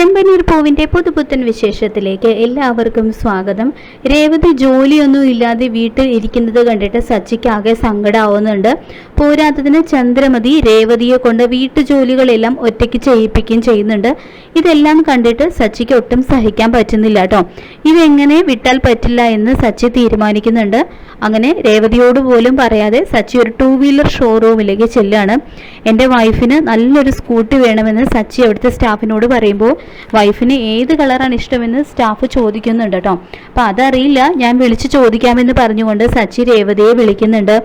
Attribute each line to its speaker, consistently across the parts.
Speaker 1: ചെമ്പനീർ പൂവിന്റെ പുതുപുത്തൻ വിശേഷത്തിലേക്ക് എല്ലാവർക്കും സ്വാഗതം. രേവതി ജോലിയൊന്നും ഇല്ലാതെ വീട്ടിൽ ഇരിക്കുന്നത് കണ്ടിട്ട് സച്ചിക്ക് ആകെ സങ്കടമാവുന്നുണ്ട് പോരാത്തതിന് ചന്ദ്രമതി രേവതിയെ കൊണ്ട് വീട്ടു ജോലികളെല്ലാം ഒറ്റയ്ക്ക് ചെയ്യിപ്പിക്കുകയും ചെയ്യുന്നുണ്ട്. ഇതെല്ലാം കണ്ടിട്ട് സച്ചിക്ക് ഒട്ടും സഹിക്കാൻ പറ്റുന്നില്ല കേട്ടോ. ഇതെങ്ങനെ വിട്ടാൽ പറ്റില്ല എന്ന് സച്ചി തീരുമാനിക്കുന്നുണ്ട്. അങ്ങനെ രേവതിയോട് പോലും പറയാതെ സച്ചി ഒരു ടൂ വീലർ ഷോറൂമിലേക്ക് ചെല്ലുകയാണ് എന്റെ വൈഫിന് നല്ലൊരു സ്കൂട്ടി വേണമെന്ന് സച്ചി അവിടുത്തെ സ്റ്റാഫിനോട് പറയുമ്പോൾ വൈഫിന് ഏത് കളറാണ് ഇഷ്ടമെന്ന് സ്റ്റാഫ് ചോദിക്കുന്നുണ്ട് കേട്ടോ അപ്പോൾ അതറിയില്ല ഞാൻ വിളിച്ച് ചോദിക്കാമെന്ന് പറഞ്ഞുകൊണ്ട് സച്ചി രേവതിയെ വിളിക്കുന്നുണ്ട്.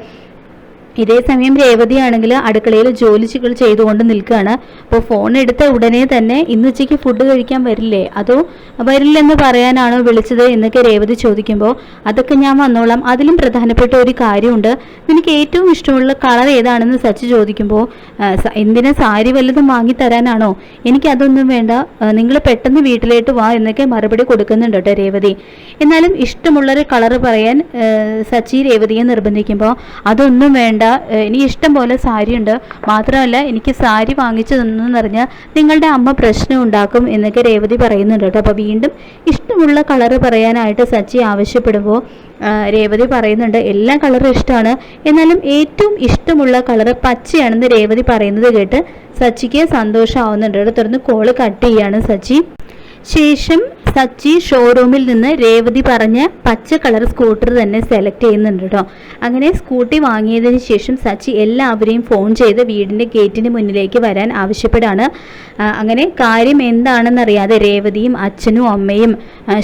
Speaker 1: ഇതേ സമയം രേവതിയാണെങ്കിൽ അടുക്കളയിൽ ജോലികൾ ചെയ്തുകൊണ്ട് നിൽക്കുകയാണ്. അപ്പോൾ ഫോൺ എടുത്ത ഉടനെ തന്നെ ഇന്ന് ഉച്ചയ്ക്ക് ഫുഡ് കഴിക്കാൻ വരില്ലേ? അതോ വരില്ലെന്ന് പറയാനാണോ വിളിച്ചത് എന്നൊക്കെ രേവതി ചോദിക്കുമ്പോൾ അതൊക്കെ ഞാൻ വന്നോളാം. അതിലും പ്രധാനപ്പെട്ട ഒരു കാര്യമുണ്ട്. നിനക്ക് ഏറ്റവും ഇഷ്ടമുള്ള കളർ ഏതാണെന്ന് സച്ച് ചോദിക്കുമ്പോൾ എന്തിനാ സാരി വല്ലതും വാങ്ങി തരാനാണോ? എനിക്ക് അതൊന്നും വേണ്ട. നിങ്ങൾ പെട്ടെന്ന് വീട്ടിലേക്ക് വാ എന്നൊക്കെ മറുപടി കൊടുക്കുന്നുണ്ട് കേട്ടോ രേവതി. എന്നാലും ഇഷ്ടമുള്ളൊരു കളർ പറയാൻ സച്ചി രേവതിയെ നിർബന്ധിക്കുമ്പോൾ അതൊന്നും വേണ്ട. ഇനി ഇഷ്ടം പോലെ സാരി ഉണ്ട്. മാത്രമല്ല എനിക്ക് സാരി വാങ്ങിച്ചു തന്നെന്ന് പറഞ്ഞാൽ നിങ്ങളുടെ അമ്മ പ്രശ്നം ഉണ്ടാക്കും എന്നൊക്കെ രേവതി പറയുന്നുണ്ട് കേട്ടോ. അപ്പോൾ വീണ്ടും ഇഷ്ടമുള്ള കളറ് പറയാനായിട്ട് സച്ചി ആവശ്യപ്പെടുമ്പോൾ രേവതി പറയുന്നുണ്ട് എല്ലാ കളറും ഇഷ്ടമാണ്. എന്നാലും ഏറ്റവും ഇഷ്ടമുള്ള കളറ് പച്ചയാണെന്ന് രേവതി പറയുന്നത് കേട്ട് സച്ചിക്ക് സന്തോഷമാവുന്നുണ്ട് തുടർന്ന് കോൾ കട്ട് ചെയ്യാണ് സച്ചി. ശേഷം സച്ചി ഷോറൂമിൽ നിന്ന് രേവതി പറഞ്ഞ പച്ച കളർ സ്കൂട്ടർ തന്നെ സെലക്ട് ചെയ്യുന്നുണ്ട് കേട്ടോ അങ്ങനെ സ്കൂട്ടി വാങ്ങിയതിന് ശേഷം സച്ചി എല്ലാവരെയും ഫോൺ ചെയ്ത് വീടിന്റെ ഗേറ്റിന് മുന്നിലേക്ക് വരാൻ ആവശ്യപ്പെടാണ്. അങ്ങനെ കാര്യം എന്താണെന്നറിയാതെ രേവതിയും അച്ഛനും അമ്മയും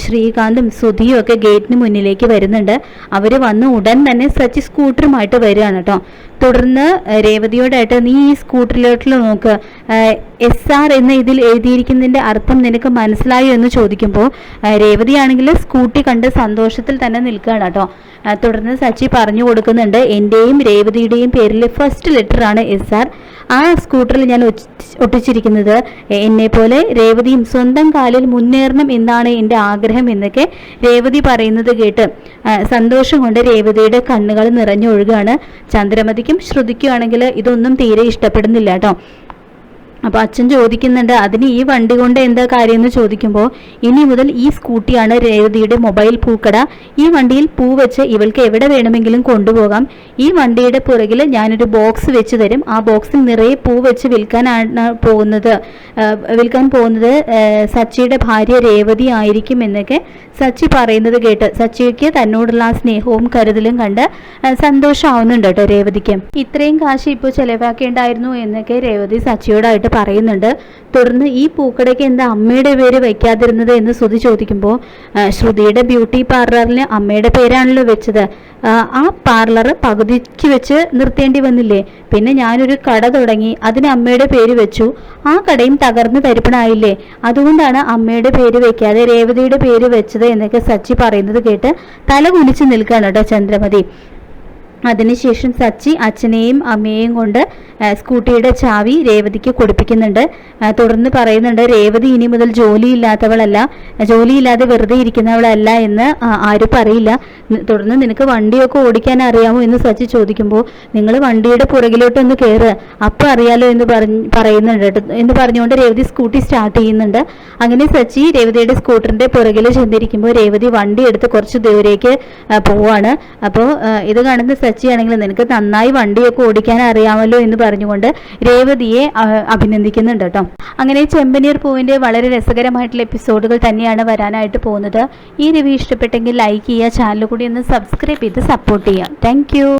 Speaker 1: ശ്രീകാന്തും സുധിയും ഒക്കെ ഗേറ്റിന് മുന്നിലേക്ക് വരുന്നുണ്ട്. അവർ വന്ന് ഉടൻ തന്നെ സച്ചി സ്കൂട്ടറുമായിട്ട് വരികയാണ് കേട്ടോ തുടർന്ന് രേവതിയോടായിട്ട് നീ ഈ സ്കൂട്ടറിലോട്ട് നോക്ക്. എസ് ആർ എന്ന ഇതിൽ എഴുതിയിരിക്കുന്നതിന്റെ അർത്ഥം നിനക്ക് മനസ്സിലായോ എന്ന് ചോദിക്കുമ്പോൾ രേവതിയാണെങ്കിൽ സ്കൂട്ടി കണ്ട് സന്തോഷത്തിൽ തന്നെ നിൽക്കുകയാണ് കേട്ടോ. തുടർന്ന് സച്ചി പറഞ്ഞു കൊടുക്കുന്നുണ്ട് എന്റെയും രേവതിയുടെയും പേരിൽ ഫസ്റ്റ് ലെറ്റർ ആണ് എസ് ആർ ആ സ്കൂട്ടറിൽ ഞാൻ ഒട്ടിച്ചിരിക്കുന്നത് എന്നെ പോലെ രേവതിയും സ്വന്തം കാലിൽ മുന്നേറണം എന്നാണ് എന്റെ ആഗ്രഹം എന്നൊക്കെ രേവതി പറയുന്നത് കേട്ട് സന്തോഷം കൊണ്ട് രേവതിയുടെ കണ്ണുകൾ നിറഞ്ഞൊഴുകാണ് ചന്ദ്രമതിക്കും ശ്രുതിക്കുവാണെങ്കിൽ ഇതൊന്നും തീരെ ഇഷ്ടപ്പെടുന്നില്ല കേട്ടോ. അപ്പോൾ അച്ഛൻ ചോദിക്കുന്നുണ്ട് അതിന് ഈ വണ്ടി കൊണ്ട് എന്താ കാര്യം എന്ന് ചോദിക്കുമ്പോൾ ഇനി മുതൽ ഈ സ്കൂട്ടിയാണ് രേവതിയുടെ മൊബൈൽ പൂക്കട. ഈ വണ്ടിയിൽ പൂ വെച്ച് ഇവൾക്ക് എവിടെ വേണമെങ്കിലും കൊണ്ടുപോകാം. ഈ വണ്ടിയുടെ പുറകിൽ ഞാനൊരു ബോക്സ് വെച്ച് തരും. ആ ബോക്സിൽ നിറയെ പൂ വെച്ച് വിൽക്കാനാണ് പോകുന്നത്. വിൽക്കാൻ പോകുന്നത് സച്ചിയുടെ ഭാര്യ രേവതി ആയിരിക്കും എന്നൊക്കെ സച്ചി പറയുന്നത് കേട്ട് സച്ചിക്ക് തന്നോടുള്ള ആ സ്നേഹവും കരുതലും കണ്ട് സന്തോഷമാവുന്നുണ്ട് കേട്ടോ രേവതിക്ക്. ഇത്രയും കാശ് ഇപ്പോൾ ചെലവാക്കേണ്ടായിരുന്നു എന്നൊക്കെ രേവതി സച്ചിയോടായിട്ട് പറയുന്നുണ്ട്. തുടർന്ന് ഈ പൂക്കടയ്ക്ക് എന്താ അമ്മയുടെ പേര് വയ്ക്കാതിരുന്നത് എന്ന് ശ്രുതി ചോദിക്കുമ്പോൾ ശ്രുതിയുടെ ബ്യൂട്ടി പാർലറിന് അമ്മയുടെ പേരാണല്ലോ വെച്ചത്. ആ പാർലർ പകുതിക്ക് വെച്ച് നിർത്തേണ്ടി വന്നില്ലേ? പിന്നെ ഞാനൊരു കട തുടങ്ങി അതിന് അമ്മയുടെ പേര് വെച്ചു. ആ കടയും തകർന്ന് തരിപ്പണായില്ലേ? അതുകൊണ്ടാണ് അമ്മയുടെ പേര് വെക്കാതെ രേവതിയുടെ പേര് വെച്ചത് എന്നൊക്കെ സച്ചി പറയുന്നത് കേട്ട് തല കുനിച്ച് നിൽക്കുകയാണ് കേട്ടോ ചന്ദ്രമതി. അതിനുശേഷം സച്ചി അച്ഛനെയും അമ്മയെയും കൊണ്ട് സ്കൂട്ടിയുടെ ചാവി രേവതിക്ക് കൊടുപ്പിക്കുന്നുണ്ട്. തുടർന്ന് പറയുന്നുണ്ട് രേവതി ഇനി മുതൽ ജോലിയില്ലാത്തവളല്ല. ജോലിയില്ലാതെ വെറുതെ ഇരിക്കുന്നവളല്ല എന്ന് ആരും പറയില്ല. തുടർന്ന് നിനക്ക് വണ്ടിയൊക്കെ ഓടിക്കാൻ അറിയാമോ? എന്ന് സച്ചി ചോദിക്കുമ്പോൾ നിങ്ങൾ വണ്ടിയുടെ പുറകിലോട്ടൊന്ന് കയറുക അപ്പം അറിയാലോ എന്ന് പറഞ്ഞ് പറയുന്നുണ്ട്. എന്ന് പറഞ്ഞുകൊണ്ട് രേവതി സ്കൂട്ടി സ്റ്റാർട്ട് ചെയ്യുന്നുണ്ട്. അങ്ങനെ സച്ചി രേവതിയുടെ സ്കൂട്ടറിന്റെ പുറകിൽ ചെന്നിരിക്കുമ്പോൾ രേവതി വണ്ടി എടുത്ത് കുറച്ച് ദൂരേക്ക് പോവാണ്. അപ്പോൾ ഇത് കാണുന്ന സച്ചിയാണെങ്കിൽ നിനക്ക് നന്നായി വണ്ടിയൊക്കെ ഓടിക്കാൻ അറിയാമല്ലോ എന്ന് പറഞ്ഞുകൊണ്ട് രേവതിയെ അഭിനന്ദിക്കുന്നുണ്ട് കേട്ടോ. അങ്ങനെ ചെമ്പനീർ പൂവിന്റെ വളരെ രസകരമായിട്ടുള്ള എപ്പിസോഡുകൾ തന്നെയാണ് വരാനായിട്ട് പോകുന്നത്. ഈ റിവ്യൂ ഇഷ്ടപ്പെട്ടെങ്കിൽ ലൈക്ക് ചെയ്യുക ചാനൽ കൂടി ഒന്ന് സബ്സ്ക്രൈബ് ചെയ്ത് സപ്പോർട്ട് ചെയ്യുക. താങ്ക്